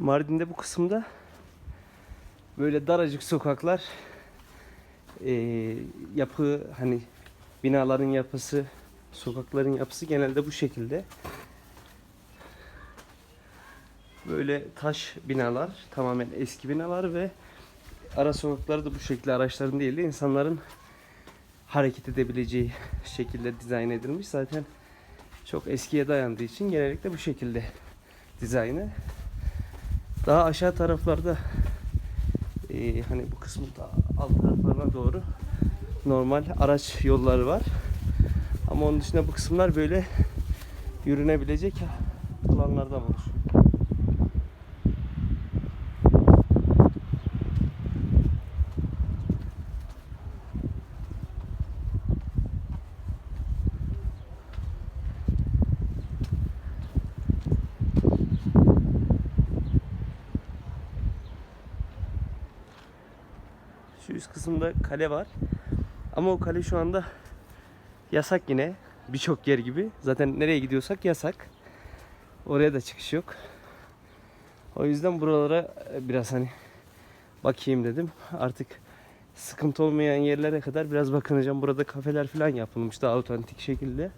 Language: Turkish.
Mardin'de bu kısımda böyle daracık sokaklar eee, yapı hani binaların yapısı sokakların yapısı genelde bu şekilde. Böyle taş binalar tamamen eski binalar ve ara sokakları da bu şekilde araçların değil de insanların hareket edebileceği şekilde dizayn edilmiş. Zaten çok eskiye dayandığı için genellikle bu şekilde dizaynı. Daha aşağı taraflarda eee, hani bu kısmın alt taraflarına doğru normal araç yolları var. Ama onun dışında bu kısımlar böyle yürünebilecek alanlardan oluşuyor. Şu üst kısımda kale var. Ama o kale şu anda yasak yine. Birçok yer gibi. Zaten nereye gidiyorsak yasak. Oraya da çıkış yok. O yüzden buralara biraz hani bakayım dedim. Artık sıkıntı olmayan yerlere kadar biraz bakınacağım. Burada kafeler falan yapılmış daha otantik şekilde.